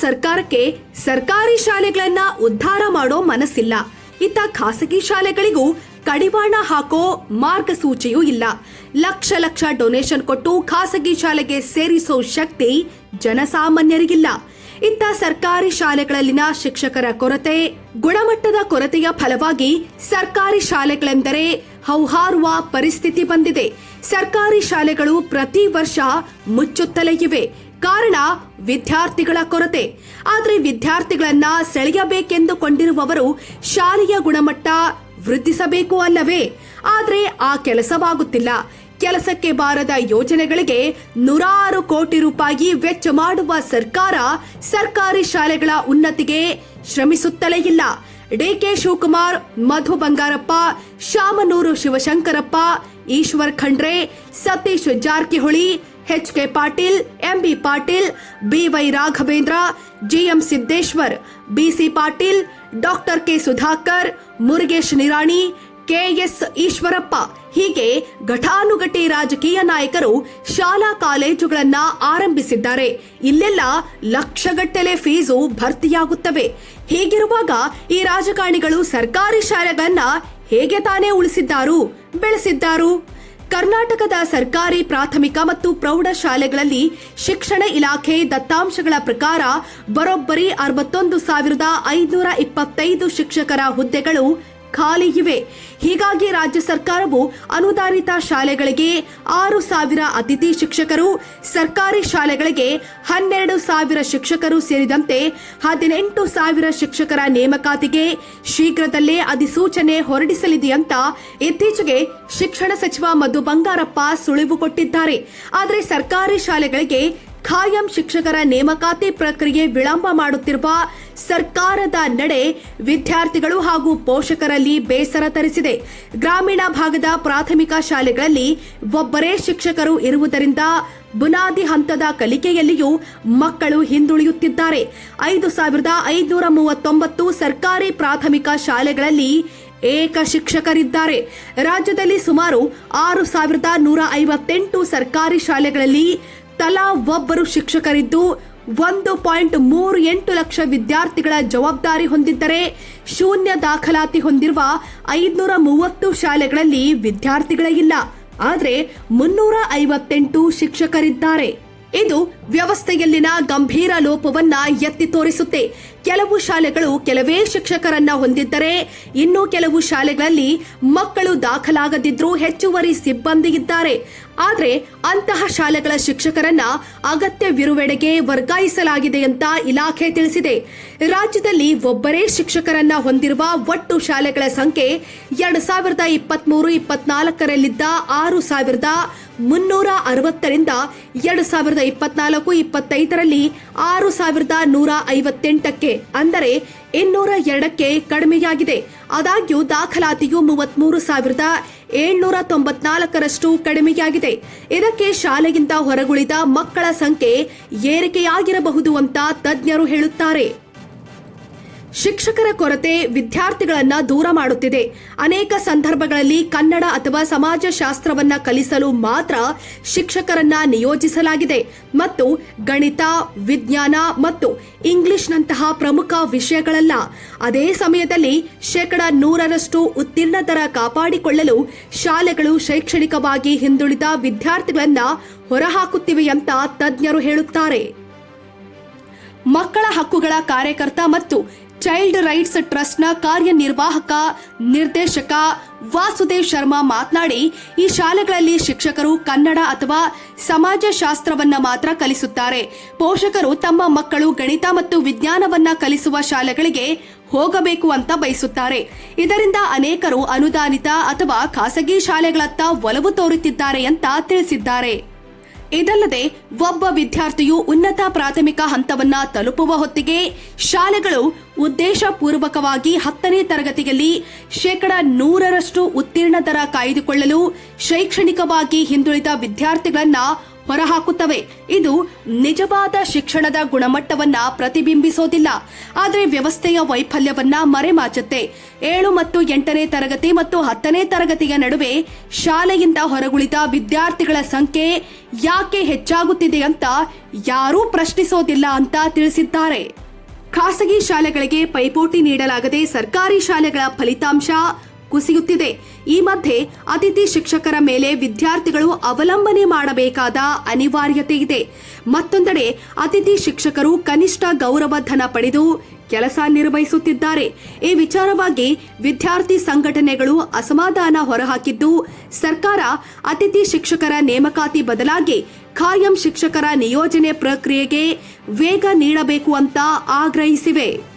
ಸರ್ಕಾರಕ್ಕೆ ಸರ್ಕಾರಿ ಶಾಲೆಗಳನ್ನ ಉದ್ಧಾರ ಮಾಡೋ ಮನಸ್ಸಿಲ್ಲ. ಇತ್ತ ಖಾಸಗಿ ಶಾಲೆಗಳಿಗೂ ಕಡಿವಾಣ ಹಾಕೋ ಮಾರ್ಗಸೂಚಿಯೂ ಇಲ್ಲ. ಲಕ್ಷ ಲಕ್ಷ ಡೊನೇಷನ್ ಕೊಟ್ಟು ಖಾಸಗಿ ಶಾಲೆಗೆ ಸೇರಿಸೋ ಶಕ್ತಿ ಜನಸಾಮಾನ್ಯರಿಗಿಲ್ಲ. ಇತ್ತ ಸರ್ಕಾರಿ ಶಾಲೆಗಳಲ್ಲಿನ ಶಿಕ್ಷಕರ ಕೊರತೆ, ಗುಣಮಟ್ಟದ ಕೊರತೆಯ ಫಲವಾಗಿ ಸರ್ಕಾರಿ ಶಾಲೆಗಳೆಂದರೆ ಹೌಹಾರುವ ಪರಿಸ್ಥಿತಿ ಬಂದಿದೆ. ಸರ್ಕಾರಿ ಶಾಲೆಗಳು ಪ್ರತಿ ವರ್ಷ ಮುಚ್ಚುತ್ತಲೇ ಇವೆ. ಕಾರಣ ವಿದ್ಯಾರ್ಥಿಗಳ ಕೊರತೆ. ಆದರೆ ವಿದ್ಯಾರ್ಥಿಗಳನ್ನ ಸೆಳೆಯಬೇಕೆಂದುಕೊಂಡಿರುವವರು ಶಾಲೆಯ ಗುಣಮಟ್ಟ ವೃದ್ಧಿಸಬೇಕು ಅಲ್ಲವೇ? ಆದರೆ ಆ ಕೆಲಸವಾಗುತ್ತಿಲ್ಲ. ಕೆಲಸಕ್ಕೆ ಬಾರದ ಯೋಜನೆಗಳಿಗೆ ನೂರಾರು ಕೋಟಿ ರೂಪಾಯಿ ವೆಚ್ಚ ಮಾಡುವ ಸರ್ಕಾರ ಸರ್ಕಾರಿ ಶಾಲೆಗಳ ಉನ್ನತಿಗೆ ಶ್ರಮಿಸುತ್ತಲೇ ಇಲ್ಲ. ಡಿಕೆ ಶಿವಕುಮಾರ್, ಮಧು ಬಂಗಾರಪ್ಪ, ಶಾಮನೂರು ಶಿವಶಂಕರಪ್ಪ, ಈಶ್ವರ್ ಖಂಡ್ರೆ, ಸತೀಶ್ ಜಾರಕಿಹೊಳಿ ಎಚ್ ಕೆ ಪಾಟೀಲ್, ಎಂಬಿ ಪಾಟೀಲ್, ಬಿವೈ ರಾಘವೇಂದ್ರ, ಜಿಎಂ ಸಿದ್ದೇಶ್ವರ್, ಬಿಸಿ ಪಾಟೀಲ್, ಡಾಕ್ಟರ್ ಕೆ. ಸುಧಾಕರ್, ಮುರುಗೇಶ್ ನಿರಾಣಿ, ಕೆಎಸ್ ಈಶ್ವರಪ್ಪ. ಹೀಗೆ ಘಟಾನುಘಟಿ ರಾಜಕೀಯ ನಾಯಕರು ಶಾಲಾ ಕಾಲೇಜುಗಳನ್ನ ಆರಂಭಿಸಿದ್ದಾರೆ. ಇಲ್ಲೆಲ್ಲ ಲಕ್ಷಗಟ್ಟಲೆ ಫೀಸು ಭರ್ತಿಯಾಗುತ್ತವೆ. ಹೀಗಿರುವಾಗ ಈ ರಾಜಕಾರಣಿಗಳು ಸರ್ಕಾರಿ ಶಾಲೆಗಳನ್ನ ಹೇಗೆ ತಾನೇ ಉಳಿಸಿದ್ದಾರು, ಬೆಳೆಸಿದ್ದಾರು? ಕರ್ನಾಟಕದ ಸರ್ಕಾರಿ ಪ್ರಾಥಮಿಕ ಮತ್ತು ಪ್ರೌಢ ಶಾಲೆಗಳಲ್ಲಿ ಶಿಕ್ಷಣ ಇಲಾಖೆ ದತ್ತಾಂಶಗಳ ಪ್ರಕಾರ ಬರೋಬ್ಬರಿ ಅರವತ್ತೊಂದು ಸಾವಿರದ ಐದುನೂರ ಇಪ್ಪತ್ತೈದು ಶಿಕ್ಷಕರ ಹುದ್ದೆಗಳು ಖಾಲಿ ಇವೆ. ಹೀಗಾಗಿ ರಾಜ್ಯ ಸರ್ಕಾರವು ಅನುದಾನಿತ ಶಾಲೆಗಳಿಗೆ ಆರು ಸಾವಿರ ಅತಿಥಿ ಶಿಕ್ಷಕರು, ಸರ್ಕಾರಿ ಶಾಲೆಗಳಿಗೆ ಹನ್ನೆರಡು ಸಾವಿರ ಶಿಕ್ಷಕರು ಸೇರಿದಂತೆ ಹದಿನೆಂಟು ಸಾವಿರ ಶಿಕ್ಷಕರ ನೇಮಕಾತಿಗೆ ಶೀಘ್ರದಲ್ಲೇ ಅಧಿಸೂಚನೆ ಹೊರಡಿಸಲಿದೆ ಅಂತ ಇತ್ತೀಚೆಗೆ ಶಿಕ್ಷಣ ಸಚಿವ ಮಧು ಬಂಗಾರಪ್ಪ ಸುಳಿವು ಕೊಟ್ಟಿದ್ದಾರೆ. ಆದರೆ ಸರ್ಕಾರಿ ಶಾಲೆಗಳಿಗೆ ಖಾಯಂ ಶಿಕ್ಷಕರ ನೇಮಕಾತಿ ಪ್ರಕ್ರಿಯೆ ವಿಳಂಬ ಮಾಡುತ್ತಿರುವ ಸರ್ಕಾರದ ನಡೆ ವಿದ್ಯಾರ್ಥಿಗಳು ಹಾಗೂ ಪೋಷಕರಲ್ಲಿ ಬೇಸರ ತರಿಸಿದೆ. ಗ್ರಾಮೀಣ ಭಾಗದ ಪ್ರಾಥಮಿಕ ಶಾಲೆಗಳಲ್ಲಿ ಒಬ್ಬರೇ ಶಿಕ್ಷಕರು ಇರುವುದರಿಂದ ಬುನಾದಿ ಹಂತದ ಕಲಿಕೆಯಲ್ಲಿಯೂ ಮಕ್ಕಳು ಹಿಂದುಳಿಯುತ್ತಿದ್ದಾರೆ. ಐದು ಸಾವಿರದ ಐದುನೂರ ಮೂವತ್ತೊಂಬತ್ತು ಸರ್ಕಾರಿ ಪ್ರಾಥಮಿಕ ಶಾಲೆಗಳಲ್ಲಿ ಏಕ ಶಿಕ್ಷಕರಿದ್ದಾರೆ. ರಾಜ್ಯದಲ್ಲಿ ಸುಮಾರು ಆರು ಸಾವಿರದ ನೂರ ಐವತ್ತೆಂಟು ಸರ್ಕಾರಿ ಶಾಲೆಗಳಲ್ಲಿ ತಲಾ ಒಬ್ಬರು ಶಿಕ್ಷಕರಿದ್ದು ಒಂದು ಪಾಯಿಂಟ್ ಮೂರು ಎಂಟು ಲಕ್ಷ ವಿದ್ಯಾರ್ಥಿಗಳ ಜವಾಬ್ದಾರಿ ಹೊಂದಿದ್ದರೆ ಶೂನ್ಯ ದಾಖಲಾತಿ ಹೊಂದಿರುವ ಐದುನೂರ ಮೂವತ್ತು ಶಾಲೆಗಳಲ್ಲಿ ವಿದ್ಯಾರ್ಥಿಗಳೇ ಇಲ್ಲ. ಆದರೆ ಮುನ್ನೂರ ಐವತ್ತೆಂಟು ಶಿಕ್ಷಕರಿದ್ದಾರೆ. ಇದು ವ್ಯವಸ್ಥೆಯಲ್ಲಿನ ಗಂಭೀರ ಲೋಪವನ್ನ ಎತ್ತಿ ತೋರಿಸುತ್ತೆ. ಕೆಲವು ಶಾಲೆಗಳು ಕೆಲವೇ ಶಿಕ್ಷಕರನ್ನ ಹೊಂದಿದ್ದರೆ ಇನ್ನು ಕೆಲವು ಶಾಲೆಗಳಲ್ಲಿ ಮಕ್ಕಳು ದಾಖಲಾಗದಿದ್ರೂ ಹೆಚ್ಚುವರಿ ಸಿಬ್ಬಂದಿ ಇದ್ದಾರೆ. ಆದರೆ ಅಂತಹ ಶಾಲೆಗಳ ಶಿಕ್ಷಕರನ್ನ ಅಗತ್ಯವಿರುವೆಡೆಗೆ ವರ್ಗಾಯಿಸಲಾಗಿದೆ ಅಂತ ಇಲಾಖೆ ತಿಳಿಸಿದೆ. ರಾಜ್ಯದಲ್ಲಿ ಒಬ್ಬರೇ ಶಿಕ್ಷಕರನ್ನ ಹೊಂದಿರುವ ಒಟ್ಟು ಶಾಲೆಗಳ ಸಂಖ್ಯೆ ಎರಡು ಸಾವಿರದ ಇಪ್ಪತ್ಮೂರು, ಇಪ್ಪತ್ನಾಲ್ಕರಲ್ಲಿದ್ದ ಆರು ಸಾವಿರದ ಮುನ್ನೂರ ಅರವತ್ತರಿಂದ ಎರಡು ಸಾವಿರದ ಇಪ್ಪತ್ನಾಲ್ಕು, ಇಪ್ಪತ್ತೈದರಲ್ಲಿ ಆರು ಸಾವಿರದ ನೂರ ಐವತ್ತೆಂಟಕ್ಕೆ, ಅಂದರೆ ಇನ್ನೂರ ಎರಡಕ್ಕೆ ಕಡಿಮೆಯಾಗಿದೆ. ಆದಾಗ್ಯೂ ದಾಖಲಾತಿಯು ಮೂವತ್ಮೂರು ಸಾವಿರದ ಏಳ್ನೂರ ತೊಂಬತ್ನಾಲ್ಕರಷ್ಟು ಕಡಿಮೆಯಾಗಿದೆ. ಇದಕ್ಕೆ ಶಾಲೆಗಿಂತ ಹೊರಗುಳಿದ ಮಕ್ಕಳ ಸಂಖ್ಯೆ ಏರಿಕೆಯಾಗಿರಬಹುದು ಅಂತ ತಜ್ಞರು ಹೇಳುತ್ತಾರೆ. ಶಿಕ್ಷಕರ ಕೊರತೆ ವಿದ್ಯಾರ್ಥಿಗಳನ್ನ ದೂರ ಮಾಡುತ್ತಿದೆ. ಅನೇಕ ಸಂದರ್ಭಗಳಲ್ಲಿ ಕನ್ನಡ ಅಥವಾ ಸಮಾಜಶಾಸ್ತ್ರವನ್ನ ಕಲಿಸಲು ಮಾತ್ರ ಶಿಕ್ಷಕರನ್ನ ನಿಯೋಜಿಸಲಾಗಿದೆ. ಮತ್ತು ಗಣಿತ, ವಿಜ್ಞಾನ ಮತ್ತು ಇಂಗ್ಲಿಷ್ನಂತಹ ಪ್ರಮುಖ ವಿಷಯಗಳಲ್ಲ. ಅದೇ ಸಮಯದಲ್ಲಿ ಶೇಕಡ ನೂರರಷ್ಟು ಉತ್ತೀರ್ಣ ದರ ಕಾಪಾಡಿಕೊಳ್ಳಲು ಶಾಲೆಗಳು ಶೈಕ್ಷಣಿಕವಾಗಿ ಹಿಂದುಳಿದ ವಿದ್ಯಾರ್ಥಿಗಳನ್ನ ಹೊರಹಾಕುತ್ತಿವೆ ಅಂತ ತಜ್ಞರು ಹೇಳುತ್ತಾರೆ. ಮಕ್ಕಳ ಹಕ್ಕುಗಳ ಕಾರ್ಯಕರ್ತ ಮತ್ತು ಚೈಲ್ಡ್ ರೈಟ್ಸ್ ಟ್ರಸ್ಟ್ನ ಕಾರ್ಯನಿರ್ವಾಹಕ ನಿರ್ದೇಶಕ ವಾಸುದೇವ್ ಶರ್ಮಾ ಮಾತನಾಡಿ, ಈ ಶಾಲೆಗಳಲ್ಲಿ ಶಿಕ್ಷಕರು ಕನ್ನಡ ಅಥವಾ ಸಮಾಜಶಾಸ್ತ್ರವನ್ನ ಮಾತ್ರ ಕಲಿಸುತ್ತಾರೆ. ಪೋಷಕರು ತಮ್ಮ ಮಕ್ಕಳು ಗಣಿತ ಮತ್ತು ವಿಜ್ಞಾನವನ್ನ ಕಲಿಸುವ ಶಾಲೆಗಳಿಗೆ ಹೋಗಬೇಕು ಅಂತ ಬಯಸುತ್ತಾರೆ. ಇದರಿಂದ ಅನೇಕರು ಅನುದಾನಿತ ಅಥವಾ ಖಾಸಗಿ ಶಾಲೆಗಳತ್ತ ಒಲವು ತೋರುತ್ತಿದ್ದಾರೆ ಅಂತ ತಿಳಿಸಿದ್ದಾರೆ. ಇದಲ್ಲದೆ ಒಬ್ಬ ವಿದ್ಯಾರ್ಥಿಯು ಉನ್ನತ ಪ್ರಾಥಮಿಕ ಹಂತವನ್ನ ತಲುಪುವ ಹೊತ್ತಿಗೆ ಶಾಲೆಗಳು ಉದ್ದೇಶಪೂರ್ವಕವಾಗಿ ಹತ್ತನೇ ತರಗತಿಯಲ್ಲಿ ಶೇಕಡ ನೂರರಷ್ಟು ಉತ್ತೀರ್ಣ ದರ ಕಾಯ್ದುಕೊಳ್ಳಲು ಶೈಕ್ಷಣಿಕವಾಗಿ ಹಿಂದುಳಿದ ವಿದ್ಯಾರ್ಥಿಗಳನ್ನ ಹೊರಹಾಕುತ್ತವೆ. ಇದು ನಿಜವಾದ ಶಿಕ್ಷಣದ ಗುಣಮಟ್ಟವನ್ನ ಪ್ರತಿಬಿಂಬಿಸೋದಿಲ್ಲ. ಆದರೆ ವ್ಯವಸ್ಥೆಯ ವೈಫಲ್ಯವನ್ನ ಮರೆಮಾಚುತ್ತೆ. ಏಳು ಮತ್ತು ಎಂಟನೇ ತರಗತಿ ಮತ್ತು ಹತ್ತನೇ ತರಗತಿಯ ನಡುವೆ ಶಾಲೆಯಿಂದ ಹೊರಗುಳಿದ ವಿದ್ಯಾರ್ಥಿಗಳ ಸಂಖ್ಯೆ ಯಾಕೆ ಹೆಚ್ಚಾಗುತ್ತಿದೆ ಅಂತ ಯಾರೂ ಪ್ರಶ್ನಿಸೋದಿಲ್ಲ ಅಂತ ತಿಳಿಸಿದ್ದಾರೆ. ಖಾಸಗಿ ಶಾಲೆಗಳಿಗೆ ಪೈಪೋಟಿ ನೀಡಲಾಗದೆ ಸರ್ಕಾರಿ ಶಾಲೆಗಳ ಫಲಿತಾಂಶ ಕುಸಿಯುತ್ತಿದೆ. ಈ ಮಧ್ಯೆ ಅತಿಥಿ ಶಿಕ್ಷಕರ ಮೇಲೆ ವಿದ್ಯಾರ್ಥಿಗಳು ಅವಲಂಬನೆ ಮಾಡಬೇಕಾದ ಅನಿವಾರ್ಯತೆ ಇದೆ. ಮತ್ತೊಂದೆಡೆ ಅತಿಥಿ ಶಿಕ್ಷಕರು ಕನಿಷ್ಠ ಗೌರವಧನ ಪಡೆದು ಕೆಲಸ ನಿರ್ವಹಿಸುತ್ತಿದ್ದಾರೆ. ಈ ವಿಚಾರವಾಗಿ ವಿದ್ಯಾರ್ಥಿ ಸಂಘಟನೆಗಳು ಅಸಮಾಧಾನ ಹೊರಹಾಕಿದ್ದು, ಸರ್ಕಾರ ಅತಿಥಿ ಶಿಕ್ಷಕರ ನೇಮಕಾತಿ ಬದಲಾಗಿ ಖಾಯಂ ಶಿಕ್ಷಕರ ನಿಯೋಜನೆ ಪ್ರಕ್ರಿಯೆಗೆ ವೇಗ ನೀಡಬೇಕು ಅಂತ ಆಗ್ರಹಿಸಿವೆ.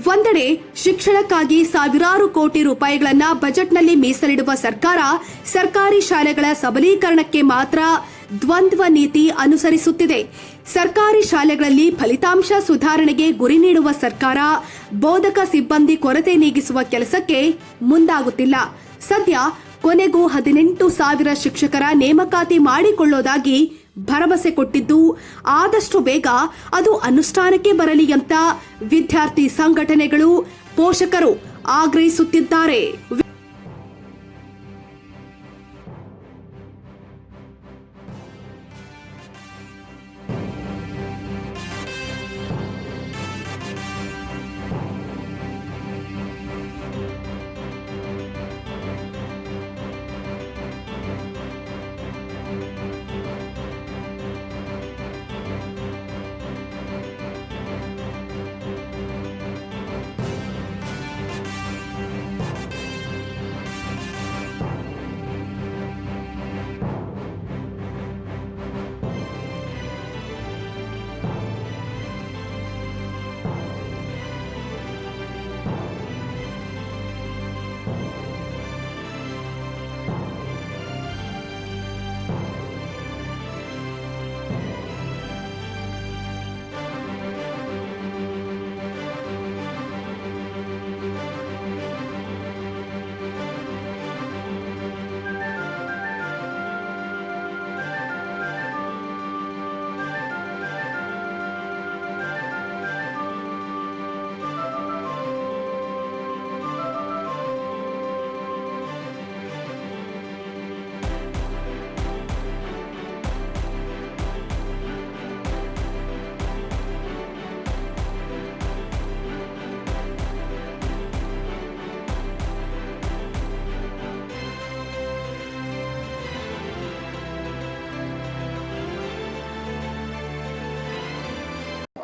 ಒಂದೆಡೆ ಶಿಕ್ಷಣಕ್ಕಾಗಿ ಸಾವಿರಾರು ಕೋಟಿ ರೂಪಾಯಿಗಳನ್ನ ಬಜೆಟ್ನಲ್ಲಿ ಮೀಸಲಿಡುವ ಸರ್ಕಾರ, ಸರ್ಕಾರಿ ಶಾಲೆಗಳ ಸಬಲೀಕರಣಕ್ಕೆ ಮಾತ್ರ ದ್ವಂದ್ವ ನೀತಿ ಅನುಸರಿಸುತ್ತಿದೆ. ಸರ್ಕಾರಿ ಶಾಲೆಗಳಲ್ಲಿ ಫಲಿತಾಂಶ ಸುಧಾರಣೆಗೆ ಗುರಿ ನೀಡುವ ಸರ್ಕಾರ, ಬೋಧಕ ಸಿಬ್ಬಂದಿ ಕೊರತೆ ನೀಗಿಸುವ ಕೆಲಸಕ್ಕೆ ಮುಂದಾಗುತ್ತಿಲ್ಲ. ಸದ್ಯ ಕೊನೆಗೂ ಹದಿನೆಂಟು ಸಾವಿರ ಶಿಕ್ಷಕರ ನೇಮಕಾತಿ ಮಾಡಿಕೊಳ್ಳೋದಾಗಿ ಭರವಸೆ ಕೊಟ್ಟಿದ್ದು. ಆದಷ್ಟು ಬೇಗ ಅದು ಅನುಷ್ಠಾನಕ್ಕೆ ಬರಲಿ ಅಂತ ವಿದ್ಯಾರ್ಥಿ ಸಂಘಟನೆಗಳು ಪೋಷಕರು ಆಗ್ರಹಿಸುತ್ತಿದ್ದಾರೆ.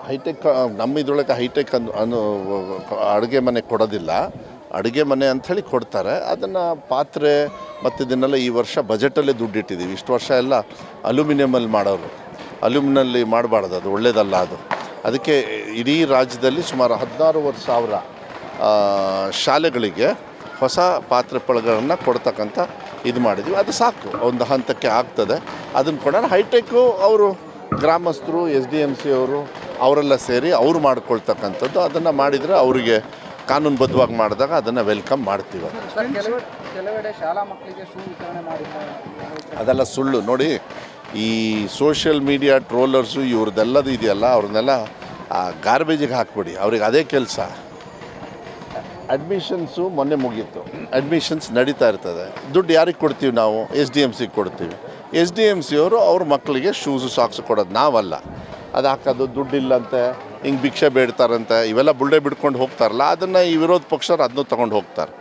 ಹೈಟೆಕ್ ನಮ್ಮ ಇದ್ರೊಳಗೆ ಹೈಟೆಕ್ ಅನ್ನು ಅನು ಅಡುಗೆ ಮನೆ ಕೊಡೋದಿಲ್ಲ. ಅಡುಗೆ ಮನೆ ಅಂಥೇಳಿ ಕೊಡ್ತಾರೆ. ಅದನ್ನು ಪಾತ್ರೆ ಮತ್ತು ಇದನ್ನೆಲ್ಲ ಈ ವರ್ಷ ಬಜೆಟಲ್ಲೇ ದುಡ್ಡಿಟ್ಟಿದ್ದೀವಿ. ಇಷ್ಟು ವರ್ಷ ಎಲ್ಲ ಅಲ್ಯೂಮಿನಿಯಮಲ್ಲಿ ಮಾಡೋರು. ಅಲ್ಯೂಮಿನಲ್ಲಿ ಮಾಡಬಾರ್ದು ಅದು, ಒಳ್ಳೇದಲ್ಲ ಅದು. ಅದಕ್ಕೆ ಇಡೀ ರಾಜ್ಯದಲ್ಲಿ ಸುಮಾರು ಹದಿನಾರೂವರೆ ಸಾವಿರ ಶಾಲೆಗಳಿಗೆ ಹೊಸ ಪಾತ್ರೆ ಪಳಗಳನ್ನು ಕೊಡ್ತಕ್ಕಂಥ ಇದು ಮಾಡಿದ್ವಿ ಅದು ಸಾಕು, ಒಂದು ಹಂತಕ್ಕೆ ಆಗ್ತದೆ. ಅದನ್ನು ಕೊಡೋಣ. ಹೈಟೆಕ್ಕು ಅವರು ಗ್ರಾಮಸ್ಥರು, ಎಸ್ ಡಿ ಎಂ ಸಿ ಅವರು ಅವರೆಲ್ಲ ಸೇರಿ ಅವರು ಮಾಡ್ಕೊಳ್ತಕ್ಕಂಥದ್ದು ಅದನ್ನು ಮಾಡಿದರೆ ಅವರಿಗೆ ಕಾನೂನುಬದ್ಧವಾಗಿ ಮಾಡಿದಾಗ ಅದನ್ನು ವೆಲ್ಕಮ್ ಮಾಡ್ತೀವಿ. ಅದೆಲ್ಲ ಸುಳ್ಳು. ನೋಡಿ ಈ ಸೋಷಿಯಲ್ ಮೀಡಿಯಾ ಟ್ರೋಲರ್ಸು ಇವ್ರದ್ದೆಲ್ಲದು ಇದೆಯಲ್ಲ ಅವ್ರನ್ನೆಲ್ಲ ಗಾರ್ಬೇಜಿಗೆ ಹಾಕ್ಬಿಡಿ. ಅವ್ರಿಗೆ ಅದೇ ಕೆಲಸ. ಅಡ್ಮಿಷನ್ಸು ಮೊನ್ನೆ ಮುಗೀತು. ಅಡ್ಮಿಷನ್ಸ್ ನಡೀತಾ ಇರ್ತದೆ. ದುಡ್ಡು ಯಾರಿಗೆ ಕೊಡ್ತೀವಿ ನಾವು? ಎಸ್ ಡಿ ಎಂ ಸಿಗೆ ಕೊಡ್ತೀವಿ. ಎಸ್ ಡಿ ಎಂ ಸಿ ಅವರು ಅವ್ರ ಮಕ್ಕಳಿಗೆ ಶೂಸು ಸಾಕ್ಸ್ ಕೊಡೋದು ನಾವಲ್ಲ. ಅದು ಹಾಕೋದು ದುಡ್ಡಿಲ್ಲಂತೆ, ಹಿಂಗೆ ಭಿಕ್ಷೆ ಬೇಡ್ತಾರಂತೆ, ಇವೆಲ್ಲ ಬುಲ್ಡೆ ಬಿಡ್ಕೊಂಡು ಹೋಗ್ತಾರಲ್ಲ, ಅದನ್ನು ಈ ವಿರೋಧ ಪಕ್ಷರು ಅದನ್ನು ತೊಗೊಂಡು ಹೋಗ್ತಾರೆ.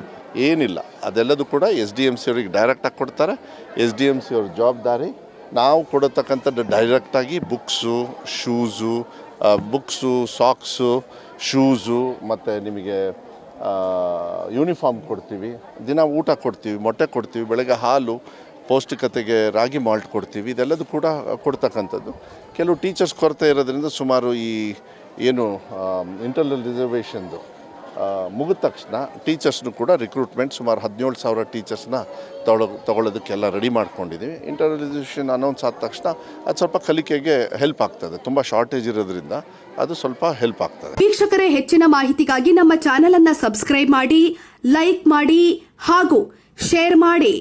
ಏನಿಲ್ಲ, ಅದೆಲ್ಲದು ಕೂಡ ಎಸ್ ಡಿ ಎಂ ಸಿ ಅವ್ರಿಗೆ ಡೈರೆಕ್ಟಾಗಿ ಕೊಡ್ತಾರೆ. ಎಸ್ ಡಿ ಎಂ ಸಿ ಅವ್ರ ಜವಾಬ್ದಾರಿ, ನಾವು ಕೊಡತಕ್ಕಂಥದ್ದು ಡೈರೆಕ್ಟಾಗಿ books, shoes books, socks, shoes, ಮತ್ತು ನಿಮಗೆ ಯೂನಿಫಾರ್ಮ್ ಕೊಡ್ತೀವಿ, ದಿನ ಊಟ ಕೊಡ್ತೀವಿ, ಮೊಟ್ಟೆ ಕೊಡ್ತೀವಿ, ಬೆಳಗ್ಗೆ ಹಾಲು ಪೌಷ್ಟಿಕತೆಗೆ ರಾಗಿ ಮಾಲ್ಟ್ ಕೊಡ್ತೀವಿ. ಇದೆಲ್ಲದು ಕೂಡ ಕೊಡ್ತಕ್ಕಂಥದ್ದು. ಕೆಲವು ಟೀಚರ್ಸ್ ಕೊರತೆ ಇರೋದ್ರಿಂದ ಸುಮಾರು ಈ ಏನು ಇಂಟರ್ನಲ್ ರಿಸರ್ವೇಷನ್ದು ಮುಗಿದ ತಕ್ಷಣ ಟೀಚರ್ಸ್ನು ಕೂಡ ರಿಕ್ರೂಟ್ಮೆಂಟ್ ಸುಮಾರು ಹದಿನೇಳು ಸಾವಿರ ಟೀಚರ್ಸ್ನ ತೊಗೊಳೋ ತಗೊಳ್ಳೋದಕ್ಕೆಲ್ಲ ರೆಡಿ ಮಾಡ್ಕೊಂಡಿದ್ದೀವಿ ಇಂಟರ್ನಲೈಸೇಷನ್ ಅನೌನ್ಸ್ ಆದ ತಕ್ಷಣ ಅದು ಸ್ವಲ್ಪ ಕಲಿಕೆಗೆ ಹೆಲ್ಪ್ ಆಗ್ತದೆ. ತುಂಬ ಶಾರ್ಟೇಜ್ ಇರೋದ್ರಿಂದ ಅದು ಸ್ವಲ್ಪ ಹೆಲ್ಪ್ ಆಗ್ತದೆ. ವೀಕ್ಷಕರೇ, ಹೆಚ್ಚಿನ ಮಾಹಿತಿಗಾಗಿ ನಮ್ಮ ಚಾನಲನ್ನು ಸಬ್ಸ್ಕ್ರೈಬ್ ಮಾಡಿ ಲೈಕ್ ಮಾಡಿ ಹಾಗೂ ಶೇರ್ ಮಾಡಿ.